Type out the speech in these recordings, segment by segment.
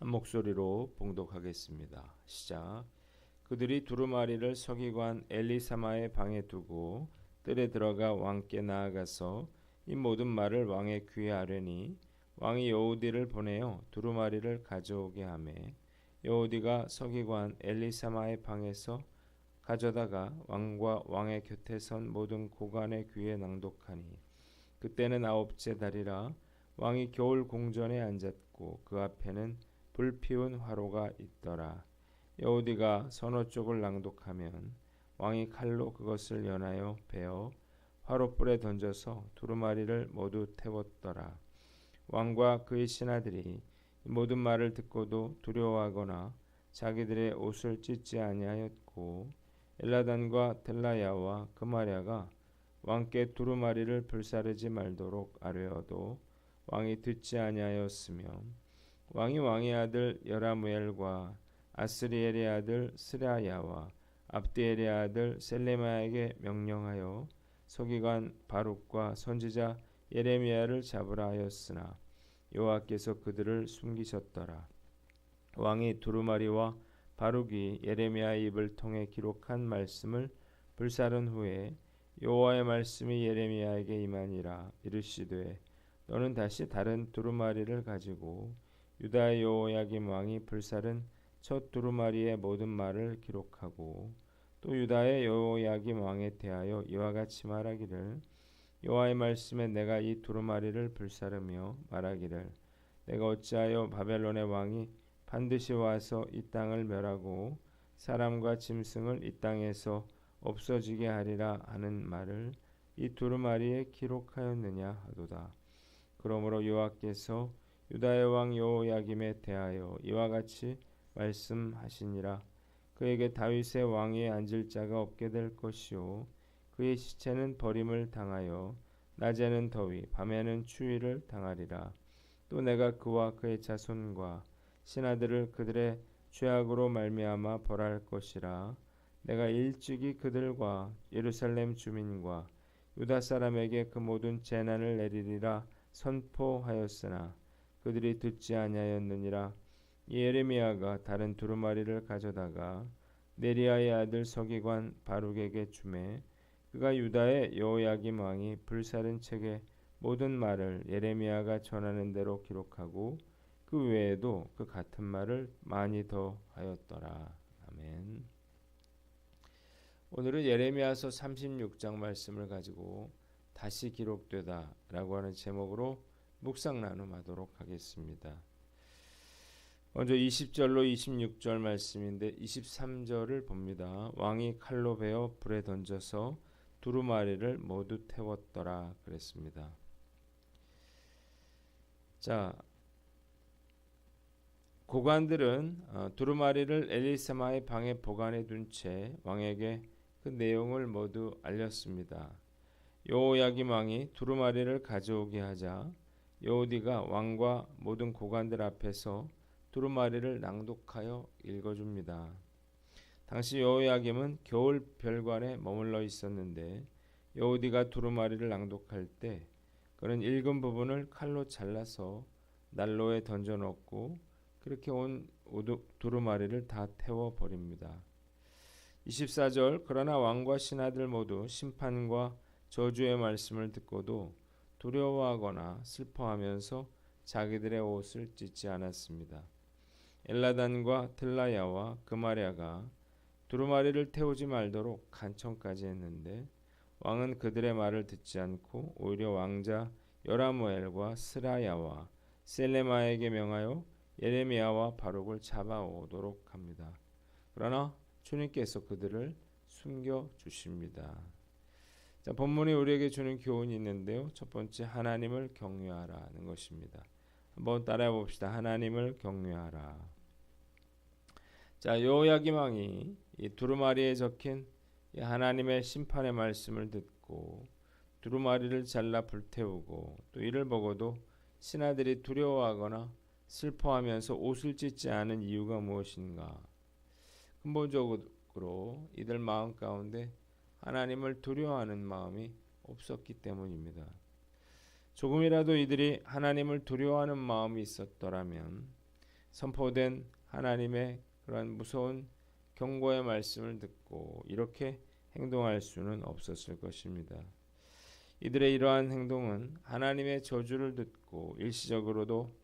한 목소리로 봉독하겠습니다. 시작. 그들이 두루마리를 서기관 엘리사마의 방에 두고 뜰에 들어가 왕께 나아가서 이 모든 말을 왕의 귀에 아뢰니 왕이 여우디를 보내어 두루마리를 가져오게 하매 여우디가 서기관 엘리사마의 방에서 가져다가 왕과 왕의 곁에 선 모든 고관의 귀에 낭독하니 그때는 아홉째 달이라 왕이 겨울 공전에 앉았고 그 앞에는 불 피운 화로가 있더라. 여우디가 서너 쪽을 낭독하면 왕이 칼로 그것을 연하여 베어 화로불에 던져서 두루마리를 모두 태웠더라. 왕과 그의 신하들이 모든 말을 듣고도 두려워하거나 자기들의 옷을 찢지 아니하였고 엘라단과 델라야와 그마랴가 왕께 두루마리를 불사르지 말도록 아뢰어도 왕이 듣지 아니하였으며 왕이 왕의 아들 여라무엘과 아스리엘의 아들 스라야와 압디엘의 아들 셀레마에게 명령하여 서기관 바룩과 선지자 예레미야를 잡으라 하였으나 여호와께서 그들을 숨기셨더라. 왕이 두루마리와 바룩이 예레미야의 입을 통해 기록한 말씀을 불사른 후에 여호와의 말씀이 예레미야에게 임하니라 이르시되 너는 다시 다른 두루마리를 가지고 유다의 여호야김 왕이 불사른 첫 두루마리의 모든 말을 기록하고 또 유다의 여호야김 왕에 대하여 이와 같이 말하기를 여호와의 말씀에 내가 이 두루마리를 불사르며 말하기를 내가 어찌하여 바벨론의 왕이 반드시 와서 이 땅을 멸하고 사람과 짐승을 이 땅에서 없어지게 하리라 하는 말을 이 두루마리에 기록하였느냐 하도다. 그러므로 여호와께서 유다의 왕 여호야김에 대하여 이와 같이 말씀하시니라. 그에게 다윗의 왕위에 앉을 자가 없게 될 것이요 그의 시체는 버림을 당하여 낮에는 더위 밤에는 추위를 당하리라. 또 내가 그와 그의 자손과 신하들을 그들의 죄악으로 말미암아 벌할 것이라. 내가 일찍이 그들과 예루살렘 주민과 유다 사람에게 그 모든 재난을 내리리라 선포하였으나 그들이 듣지 아니하였느니라. 예레미야가 다른 두루마리를 가져다가 네리아의 아들 서기관 바룩에게 주매 그가 유다의 여호야김 왕이 불사른 책에 모든 말을 예레미야가 전하는 대로 기록하고 그 외에도 그 같은 말을 많이 더 하였더라. 아멘. 오늘은 예레미야서 36장 말씀을 가지고 다시 기록되다라고 하는 제목으로 묵상 나눔하도록 하겠습니다. 먼저 20절로 26절 말씀인데 23절을 봅니다. 왕이 칼로 베어 불에 던져서 두루마리를 모두 태웠더라 그랬습니다. 자, 고관들은 어, 두루마리를 엘리사마의 방에 보관해 둔 채 왕에게 그 내용을 모두 알렸습니다. 여호야김 왕이 두루마리를 가져오게 하자 여호디가 왕과 모든 고관들 앞에서 두루마리를 낭독하여 읽어줍니다. 당시 여호야김은 겨울 별관에 머물러 있었는데 여호디가 두루마리를 낭독할 때 그는 읽은 부분을 칼로 잘라서 난로에 던져놓고 그렇게 온 두루마리를 다 태워 버립니다. 24절 그러나 왕과 신하들 모두 심판과 저주의 말씀을 듣고도 두려워하거나 슬퍼하면서 자기들의 옷을 찢지 않았습니다. 엘라단과 틀라야와 그마랴가 두루마리를 태우지 말도록 간청까지 했는데 왕은 그들의 말을 듣지 않고 오히려 왕자 여라무엘과 스라야와 셀레마에게 명하여 예레미야와 바룩을 잡아오도록 합니다. 그러나 주님께서 그들을 숨겨 주십니다. 자, 본문이 우리에게 주는 교훈이 있는데요. 첫 번째 하나님을 경외하라는 것입니다. 한번 따라해 봅시다. 하나님을 경외하라. 자, 왕이 이 두루마리에 적힌 이 하나님의 심판의 말씀을 듣고 두루마리를 잘라 불태우고 또 이를 보고도 신하들이 두려워하거나 슬퍼하면서 옷을 찢지 않은 이유가 무엇인가? 근본적으로 이들 마음 가운데 하나님을 두려워하는 마음이 없었기 때문입니다. 조금이라도 이들이 하나님을 두려워하는 마음이 있었더라면 선포된 하나님의 그러한 무서운 경고의 말씀을 듣고 이렇게 행동할 수는 없었을 것입니다. 이들의 이러한 행동은 하나님의 저주를 듣고 일시적으로도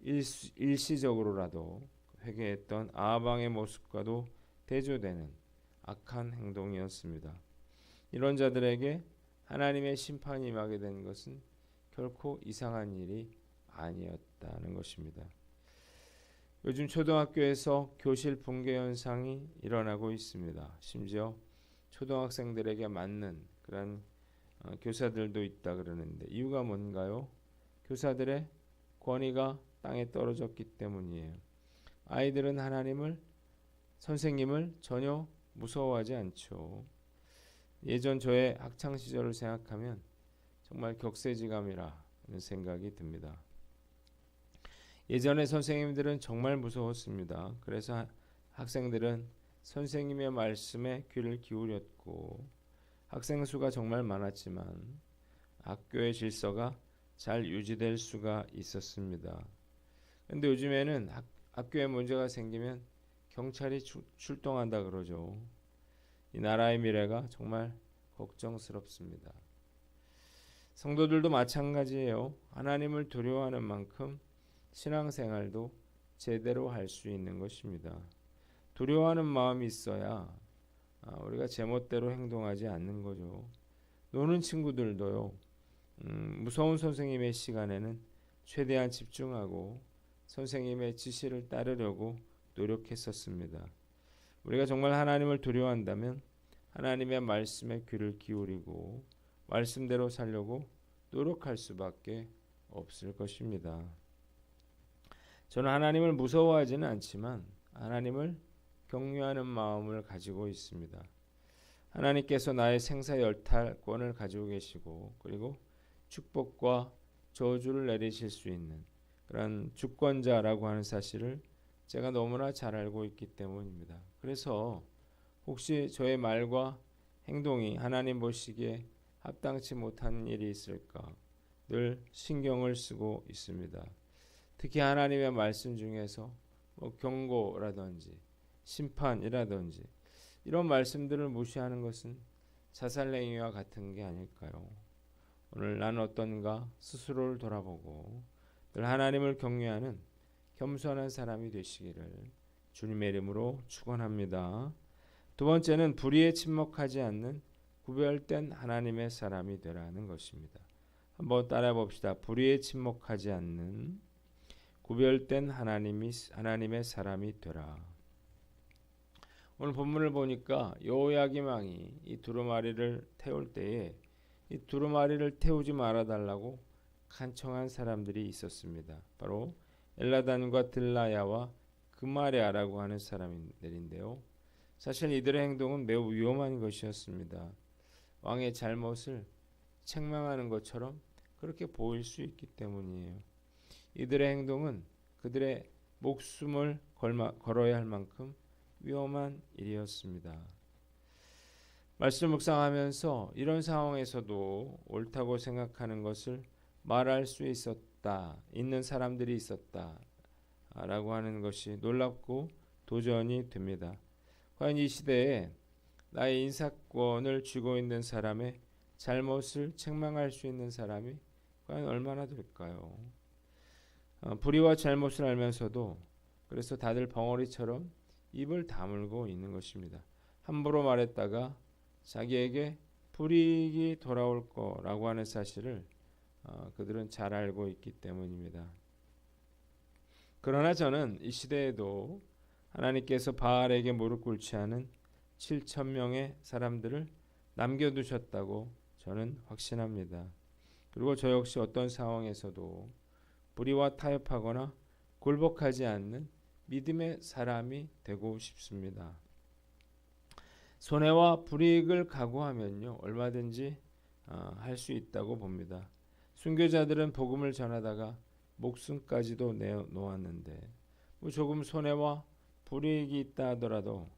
일시, 일시적으로라도 회개했던 아방의 모습과도 대조되는 악한 행동이었습니다. 이런 자들에게 하나님의 심판이 임하게 된 것은 결코 이상한 일이 아니었다는 것입니다. 요즘 초등학교에서 교실 붕괴 현상이 일어나고 있습니다. 심지어 초등학생들에게 맞는 그런 어, 교사들도 있다 그러는데 이유가 뭔가요? 교사들의 권위가 땅에 떨어졌기 때문이에요. 아이들은 하나님을 선생님을 전혀 무서워하지 않죠. 예전 저의 학창 시절을 생각하면 정말 격세지감이라 는 생각이 듭니다. 예전에 선생님들은 정말 무서웠습니다. 그래서 학생들은 선생님의 말씀에 귀를 기울였고 학생 수가 정말 많았지만 학교의 질서가 잘 유지될 수가 있었습니다. 근데 요즘에는 학, 학교에 문제가 생기면 경찰이 주, 출동한다 그러죠. 이 나라의 미래가 정말 걱정스럽습니다. 성도들도 마찬가지예요. 하나님을 두려워하는 만큼 신앙생활도 제대로 할 수 있는 것입니다. 두려워하는 마음이 있어야 아, 우리가 제멋대로 행동하지 않는 거죠. 노는 친구들도요. 음, 무서운 선생님의 시간에는 최대한 집중하고 선생님의 지시를 따르려고 노력했었습니다. 우리가 정말 하나님을 두려워한다면 하나님의 말씀에 귀를 기울이고 말씀대로 살려고 노력할 수밖에 없을 것입니다. 저는 하나님을 무서워하지는 않지만 하나님을 경외하는 마음을 가지고 있습니다. 하나님께서 나의 생사 열탈권을 가지고 계시고 그리고 축복과 저주를 내리실 수 있는 그런 주권자라고 하는 사실을 제가 너무나 잘 알고 있기 때문입니다. 그래서 혹시 저의 말과 행동이 하나님 보시기에 합당치 못한 일이 있을까 늘 신경을 쓰고 있습니다. 특히 하나님의 말씀 중에서 뭐 경고라든지 심판이라든지 이런 말씀들을 무시하는 것은 자살행위와 같은 게 아닐까요? 오늘 나는 어떤가 스스로를 돌아보고 늘 하나님을 경외하는 겸손한 사람이 되시기를 주님의 이름으로 축원합니다. 두 번째는 불의에 침묵하지 않는 구별된 하나님의 사람이 되라는 것입니다. 한번 따라 봅시다. 불의에 침묵하지 않는 구별된 하나님이 하나님의 사람이 되라. 오늘 본문을 보니까 여호야김 왕이 이 두루마리를 태울 때에 이 두루마리를 태우지 말아 달라고 간청한 사람들이 있었습니다. 바로 엘라단과 들라야와 그마리아라고 하는 사람들인데요. 사실 이들의 행동은 매우 위험한 것이었습니다. 왕의 잘못을 책망하는 것처럼 그렇게 보일 수 있기 때문이에요. 이들의 행동은 그들의 목숨을 걸마, 걸어야 할 만큼 위험한 일이었습니다. 말씀 묵상하면서 이런 상황에서도 옳다고 생각하는 것을 말할 수 있었다, 있는 사람들이 있었다, 라고 하는 것이 놀랍고 도전이 됩니다. 과연 이 시대에 나의 인사권을 쥐고 있는 사람의 잘못을 책망할 수 있는 사람이 과연 얼마나 될까요? 어, 불의와 잘못을 알면서도 그래서 다들 벙어리처럼 입을 다물고 있는 것입니다. 함부로 말했다가 자기에게 불이익이 돌아올 거라고 하는 사실을 어, 그들은 잘 알고 있기 때문입니다. 그러나 저는 이 시대에도 하나님께서 바알에게 무릎 꿇지 않은 7천 명의 사람들을 남겨두셨다고 저는 확신합니다. 그리고 저 역시 어떤 상황에서도 불의와 타협하거나 굴복하지 않는 믿음의 사람이 되고 싶습니다. 손해와 불이익을 각오하면요 얼마든지 어, 할수 있다고 봅니다. 순교자들은 복음을 전하다가 목숨까지도 내놓았는데 뭐 조금 손해와 불이익이 있다 하더라도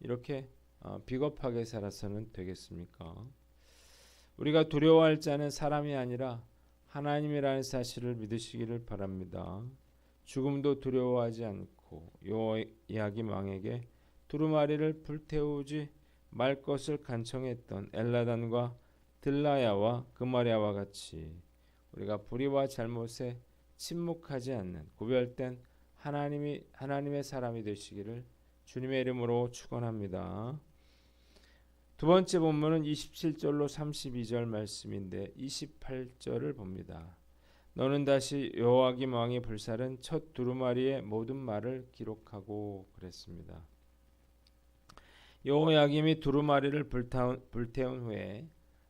이렇게 어, 비겁하게 살아서는 되겠습니까? 우리가 두려워할 자는 사람이 아니라 하나님이라는 사실을 믿으시기를 바랍니다. 죽음도 두려워하지 않고 요야김 왕에게 두루마리를 불태우지 말 것을 간청했던 엘라단과 들라야와 그마랴와 같이 우리가 불의와 잘못에 침묵하지 않는 구별된 하나님이 하나님의 사람이 되시기를 주님의 이름으로 축원합니다. 두 번째 본문은 27절로 32절 말씀인데 28절을 봅니다. 너는 다시 여호와김 왕이 불살은 첫 두루마리의 모든 말을 기록하고 그랬습니다. 여호야김이 두루마리를 불타운, 불태운 후에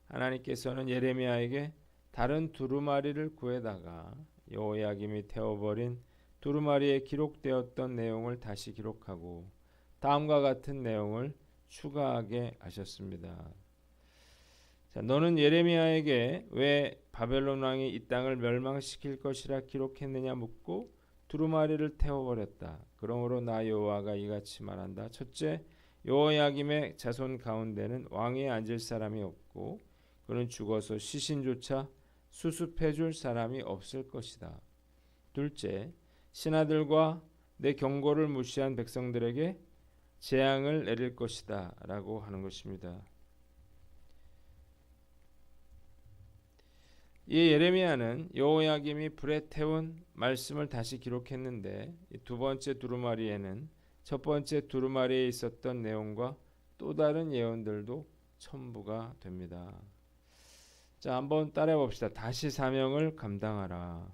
하나님께서는 예레미야에게 다른 두루마리를 구해다가 여호야김이 태워버린 두루마리에 기록되었던 내용을 다시 기록하고 다음과 같은 내용을 추가하게 하셨습니다. 자, 너는 예레미야에게 왜 바벨론 왕이 이 땅을 멸망시킬 것이라 기록했느냐 묻고 두루마리를 태워버렸다. 그러므로 나 여호와가 이같이 말한다. 첫째, 여호야김의 자손 가운데는 왕위에 앉을 사람이 없고 그는 죽어서 시신조차 수습해 줄 사람이 없을 것이다. 둘째, 신하들과 내 경고를 무시한 백성들에게 재앙을 내릴 것이다 라고 하는 것입니다. 이 예레미야는 여호야김이 불에 태운 말씀을 다시 기록했는데 두 번째 두루마리에는 첫 번째 두루마리에 있었던 내용과 또 다른 예언들도 첨부가 됩니다. 자, 한번 따라해 봅시다. 다시 사명을 감당하라.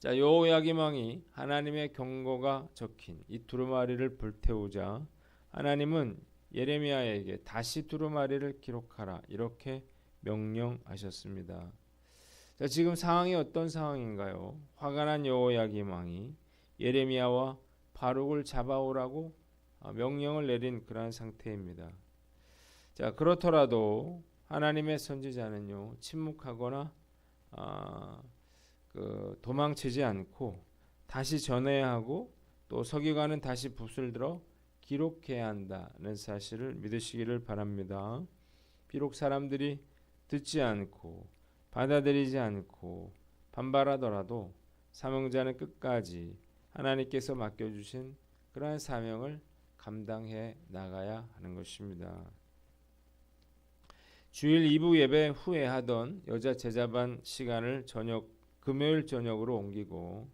자, 여호야김 왕이 하나님의 경고가 적힌 이 두루마리를 불태우자 하나님은 예레미야에게 다시 두루마리를 기록하라 이렇게 명령하셨습니다. 자, 지금 상황이 어떤 상황인가요? 화가 난 여호야김 왕이 예레미야와 바룩을 잡아오라고 어, 명령을 내린 그러한 상태입니다. 자, 그렇더라도 하나님의 선지자는요 침묵하거나 아, 그 도망치지 않고 다시 전해야 하고 또 서기관은 다시 붓을 들어 기록해야 한다는 사실을 믿으시기를 바랍니다. 비록 사람들이 듣지 않고 받아들이지 않고 반발하더라도 사명자는 끝까지 하나님께서 맡겨주신 그러한 사명을 감당해 나가야 하는 것입니다. 주일 2부 예배 후에 하던 여자 제자반 시간을 저녁 금요일 저녁으로 옮기고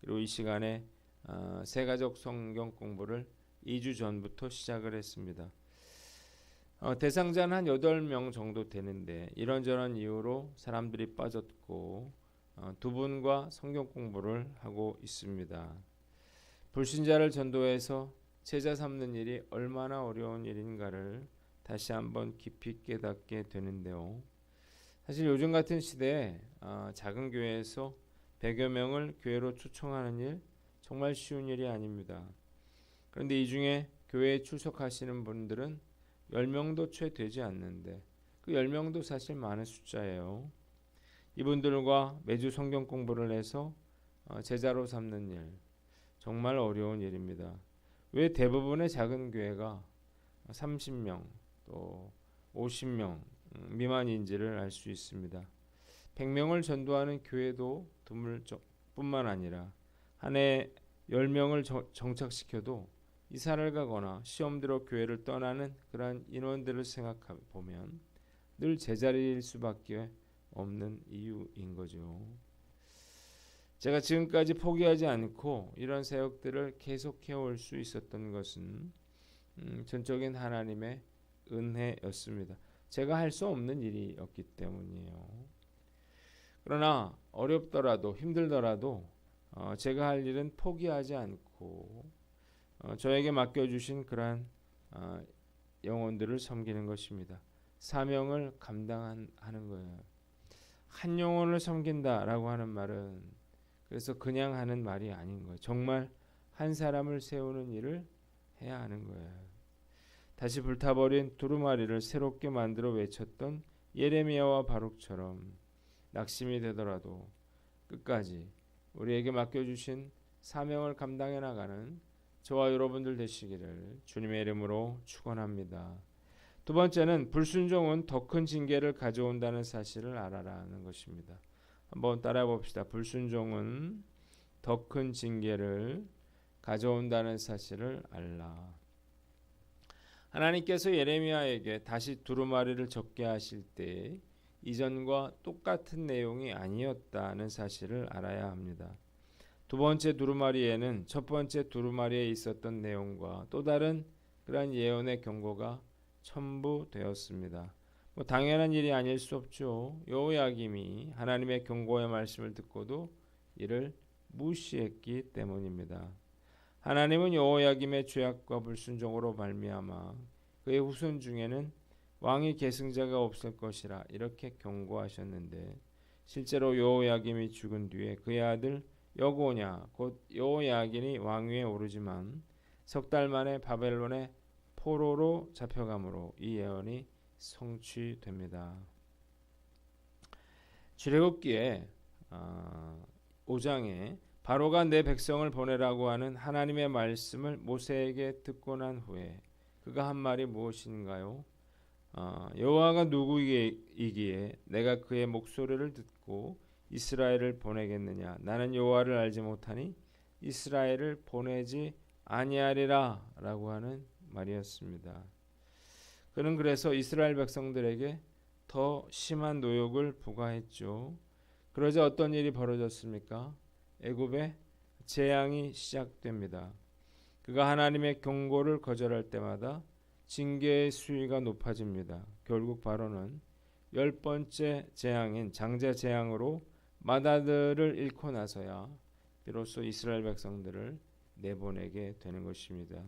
그리고 이 시간에 어, 세가족 성경 공부를 2주 전부터 시작을 했습니다. 어, 대상자는 한 8명 정도 되는데 이런저런 이유로 사람들이 빠졌고 어, 두 분과 성경 공부를 하고 있습니다. 불신자를 전도해서 제자 삼는 일이 얼마나 어려운 일인가를 다시 한번 깊이 깨닫게 되는데요. 사실 요즘 같은 시대에 어, 작은 교회에서 100여 명을 교회로 초청하는 일 정말 쉬운 일이 아닙니다. 그런데 이 중에 교회에 출석하시는 분들은 10명도 채 되지 않는데 그 10명도 사실 많은 숫자예요. 이분들과 매주 성경 공부를 해서 어, 제자로 삼는 일 정말 어려운 일입니다. 왜 대부분의 작은 교회가 30명 또 50명 미만인지를 알 수 있습니다. 100명을 전도하는 교회도 드물 뿐만 아니라 한 해 10명을 정착시켜도 이사를 가거나 시험 들어 교회를 떠나는 그러한 인원들을 생각해 보면 늘 제자리일 수밖에 없는 이유인 거죠. 제가 지금까지 포기하지 않고 이런 사역들을 계속해 올 수 있었던 것은 음, 전적인 하나님의 은혜였습니다. 제가 할 수 없는 일이었기 때문이에요. 그러나 어렵더라도 힘들더라도 어, 제가 할 일은 포기하지 않고 어, 저에게 맡겨주신 그러한 어, 영혼들을 섬기는 것입니다. 사명을 감당하는 거예요. 한 영혼을 섬긴다라고 하는 말은 그래서 그냥 하는 말이 아닌 거예요. 정말 한 사람을 세우는 일을 해야 하는 거예요. 다시 불타버린 두루마리를 새롭게 만들어 외쳤던 예레미야와 바룩처럼 낙심이 되더라도 끝까지 우리에게 맡겨주신 사명을 감당해 나가는 저와 여러분들 되시기를 주님의 이름으로 축원합니다. 두 번째는 불순종은 더 큰 징계를 가져온다는 사실을 알아라는 것입니다. 한번 따라해 봅시다. 불순종은 더 큰 징계를 가져온다는 사실을 알라. 하나님께서 예레미야에게 다시 두루마리를 적게 하실 때 이전과 똑같은 내용이 아니었다는 사실을 알아야 합니다. 두 번째 두루마리에는 첫 번째 두루마리에 있었던 내용과 또 다른 그러한 예언의 경고가 첨부되었습니다. 뭐 당연한 일이 아닐 수 없죠. 여호야김이 하나님의 경고의 말씀을 듣고도 이를 무시했기 때문입니다. 하나님은 여호야김의 죄악과 불순종으로 말미암아 그의 후손 중에는 왕이 계승자가 없을 것이라 이렇게 경고하셨는데 실제로 여호야김이 죽은 뒤에 그의 아들 여고냐 곧 여호야긴이 왕위에 오르지만 석 달 만에 바벨론의 포로로 잡혀가므로 이 예언이 성취됩니다. 출애굽기에 어, 5장에 바로가 내 백성을 보내라고 하는 하나님의 말씀을 모세에게 듣고 난 후에 그가 한 말이 무엇인가요? 어, 여호와가 누구이기에 내가 그의 목소리를 듣고 이스라엘을 보내겠느냐? 나는 여호와를 알지 못하니 이스라엘을 보내지 아니하리라라고 하는 말이었습니다. 그는 그래서 이스라엘 백성들에게 더 심한 노역을 부과했죠. 그러자 어떤 일이 벌어졌습니까? 애굽의 재앙이 시작됩니다. 그가 하나님의 경고를 거절할 때마다 징계의 수위가 높아집니다. 결국 바로는 열 번째 재앙인 장자 재앙으로 마다들을 잃고 나서야 비로소 이스라엘 백성들을 내보내게 되는 것입니다.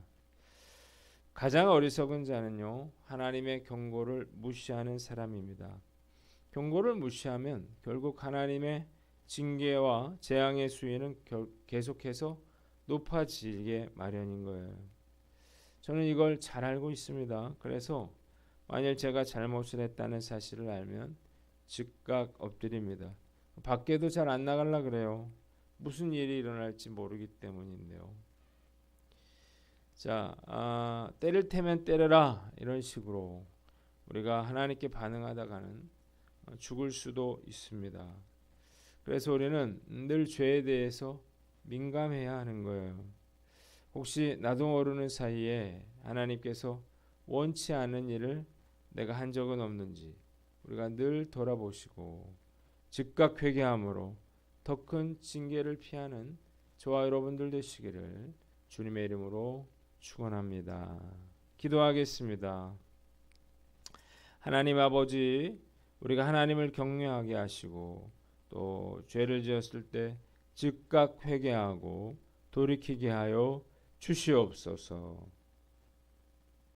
가장 어리석은 자는요 하나님의 경고를 무시하는 사람입니다. 경고를 무시하면 결국 하나님의 징계와 재앙의 수위는 계속해서 높아지게 마련인 거예요. 저는 이걸 잘 알고 있습니다. 그래서 만일 제가 잘못을 했다는 사실을 알면 즉각 엎드립니다. 밖에도 잘 안 나갈라 그래요. 무슨 일이 일어날지 모르기 때문인데요. 자, 아, 때릴 테면 때려라 이런 식으로 우리가 하나님께 반응하다가는 죽을 수도 있습니다. 그래서 우리는 늘 죄에 대해서 민감해야 하는 거예요. 혹시 나도 모르는 사이에 하나님께서 원치 않은 일을 내가 한 적은 없는지 우리가 늘 돌아보시고 즉각 회개함으로 더 큰 징계를 피하는 저와 여러분들 되시기를 주님의 이름으로 축원합니다. 기도하겠습니다. 하나님 아버지 우리가 하나님을 경외하게 하시고 또 죄를 지었을 때 즉각 회개하고 돌이키게 하여 주시옵소서.